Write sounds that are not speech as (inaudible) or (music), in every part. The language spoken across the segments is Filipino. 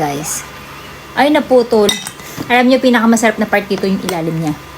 guys. Ay, naputol. Alam niyo, pinakamasarap na part dito yung ilalim niya.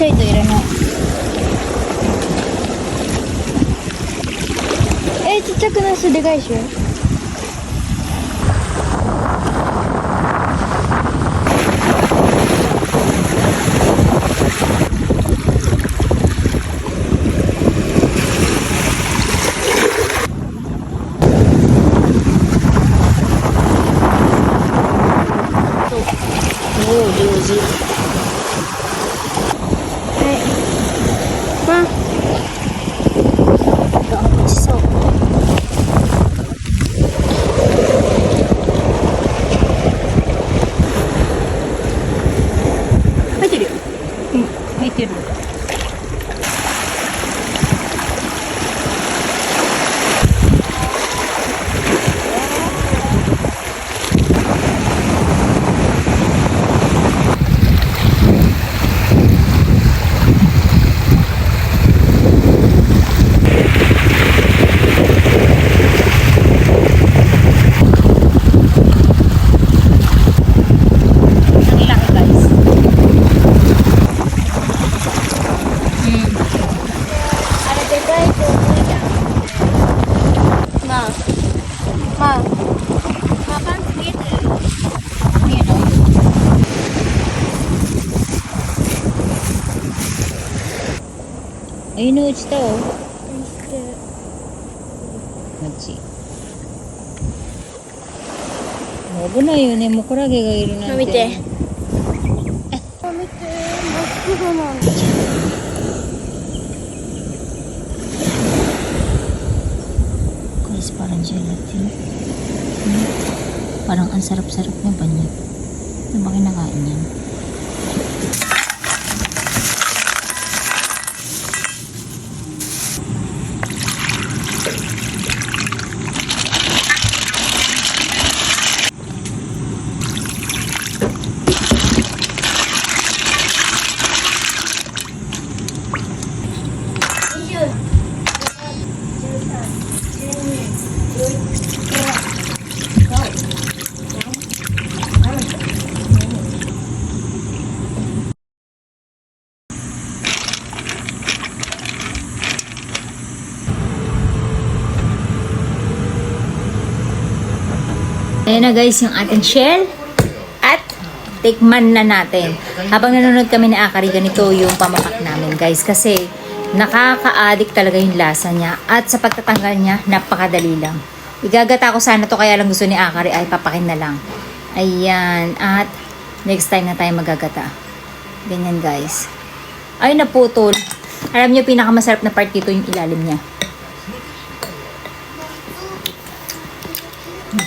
ちっちゃいといらない。えーちっちゃくないしでかいでしょ Oo, Josie. まあ Ayun o, ito o. 知ってる Machi. 危ないよね、モコラゲがいるなんて。見てあ見て真っ黒なんだ Guys, parang gelatin. Hmm. Parang ang sarap-sarap na ba niya? Ano ba kinakain niya? Ayan na guys, yung ating shell. At tikman na natin. Habang nanonood kami ni Akari, ganito yung pamapak namin guys. Kasi nakaka-addict talaga yung lasa niya. At sa pagtatanggal niya, napakadali lang. Igagata ko sana to kaya lang gusto ni Akari ay papakin na lang. Ayan. At next time na tayo magagata. Ganyan guys. Ay naputol. Alam niyo pinakamasarap na part dito yung ilalim niya.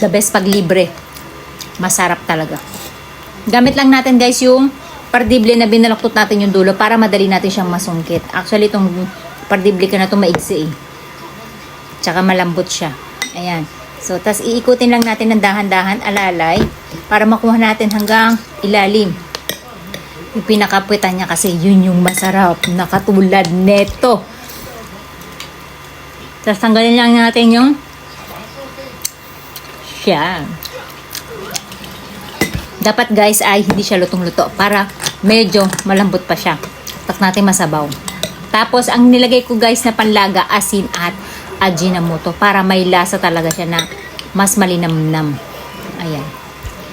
The best pag libre. Masarap talaga. Gamit lang natin guys yung pardible na binalaktot natin yung dulo para madali natin siyang masungkit. Actually, itong pardible ka na itong maigsi eh. Tsaka malambot siya. Ayan. So, tas iikutin lang natin ng dahan-dahan alalay para makuha natin hanggang ilalim. Yung pinakapwitan niya kasi yun yung masarap na katulad neto. Tapos tanggalin lang natin yung siya. Dapat guys ay hindi siya lutong-luto para medyo malambot pa siya. Tapos natin masabaw. Tapos, ang nilagay ko guys na panlaga, asin at ajinomoto para may lasa talaga siya na mas malinamnam. Ayan.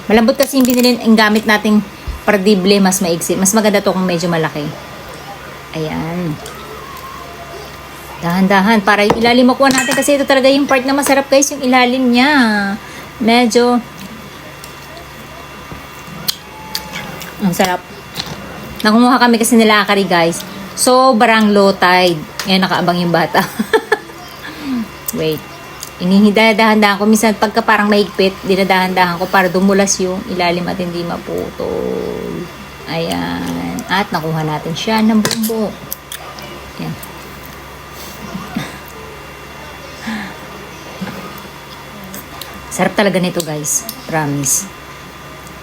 Malambot kasi yung binili, ang gamit nating pardible, mas maigsi. Mas maganda to kung medyo malaki. Ayan. Dahan-dahan para yung ilalim makuha natin kasi ito talaga yung part na masarap guys, yung ilalim niya. Medyo ang sarap. Nakumuha kami kasi nila akari guys. Sobrang low tide. Ngayon nakaabang yung bata. (laughs) Wait. Inihidadahan-dahan ko. Minsan pagka parang mahigpit, dinadahan-dahan ko para dumulas yung ilalim at hindi maputol. Ayan. At nakuha natin siya ng bumbo. Sarap talaga nito guys. Promise.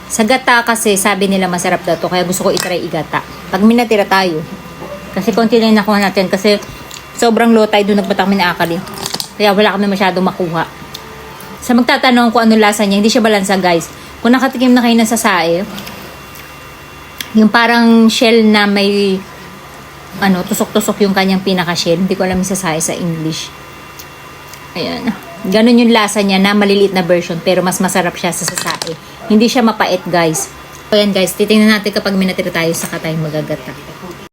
Sa gata kasi, sabi nila masarap daw to. Kaya gusto ko itry igata. Pag minatira tayo. Kasi konti lang yung nakuha natin. Kasi sobrang low tide doon nagbatak kami ni Akali. Kaya wala kami masyadong makuha. Sa magtatanong kung ano lasa niya, hindi siya balansa guys. Kung nakatikim na kayo ng sasae, yung parang shell na may ano, tusok-tusok yung kanyang pinaka-shell. Hindi ko alam yung sasae sa English. Ayan. Ganun yung lasa niya na maliliit na version pero mas masarap siya sa sasae. Hindi siya mapait guys. Ayan guys, titingnan natin kapag minatira tayo sa katay magagata.